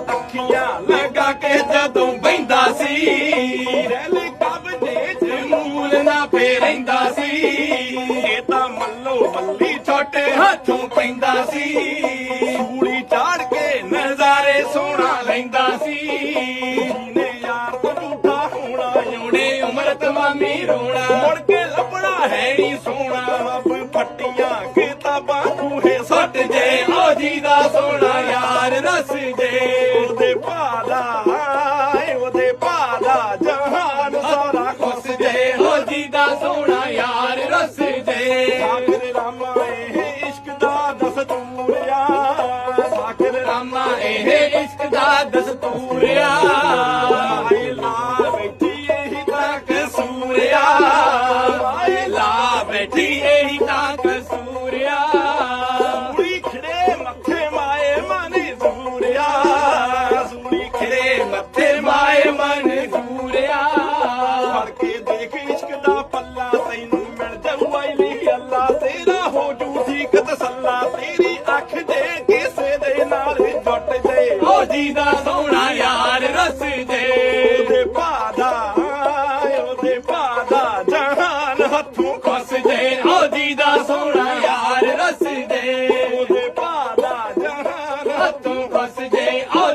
ਅੱਖੀਆਂ ਲਗਾ ਕੇ ਜਦੋਂ ਬੈਂਦਾ ਸੀ, ਰੈਲ ਕਬਜੇ ਚ ਮੂਲ ਨਾ ਫੇਰੈਂਦਾ ਸੀ। ਇਹ ਤਾਂ ਮੱਲੋ ਮੱਲੀ ਛੋਟੇ ਹੱਥੋਂ ਪੈਂਦਾ ਸੀ। ਸੂਲੀ ਚਾੜ ਕੇ ਨਜ਼ਾਰੇ ਸੋਹਣਾ ਲੈਂਦਾ ਸੀ। ਨੇ ਯਾਰ ਤੋਂ ਝੂਠਾ ਹੋਣਾ ਯੋਨੇ ਉਮਰ ਤਮਾਮੀ ਰੋਣਾ। ਮੁੜ ਕੇ ਲੱਭਣਾ ਹੈ ਨੀ ਸੋਹਣਾ, ਰੱਬ ਫੱਟੀਆਂ ਕਿਤਾਬਾਂ ਖੂਹੇ ਸੱਟ ਜੇ ਓ ਦਾ ਸੋਹਣਾ ਯਾਰ ਰਸ ਜੇ। ਕਾਮਾ ਇਹ ਇਸ਼ਕ ਦਾ ਦਸਤੂਰਿਆ। ਹਾਏ ਲਾ ਬੈਠੀ ਇਹੀ ਤਾਂ ਕਸੂਰਿਆ। ਹਾਏ ਲਾ ਬੈਠੀ ਇਹੀ ਤਾਂ ਕਸੂਰਿਆ। ਸੂਲੀ ਖੜੇ ਮੱਥੇ ਮਾਏ ਮਾਨੇ ਜ਼ੂਰਿਆ ਸੂਲੀ ਖੜੇ ਮੱਥੇ ਮਾਏ ਸਾਰੇ ਜੁੱਟ ਦੇ ਓ ਜੀ ਦਾ ਸੋਹਣਾ ਯਾਰ ਰਸ ਦੇ ਉਹਦੇ ਪਾਦਾ ਉਹਦੇ ਪਾਦਾ ਜਹਾਨ ਹੱਥੋਂ ਖਸ ਦੇ ਓ ਜੀ ਦਾ ਸੋਹਣਾ ਯਾਰ ਰਸ ਦੇ ਉਹਦੇ ਪਾਦਾ ਜਹਾਨ ਹੱਥੋਂ ਖਸ ਦੇ ਓ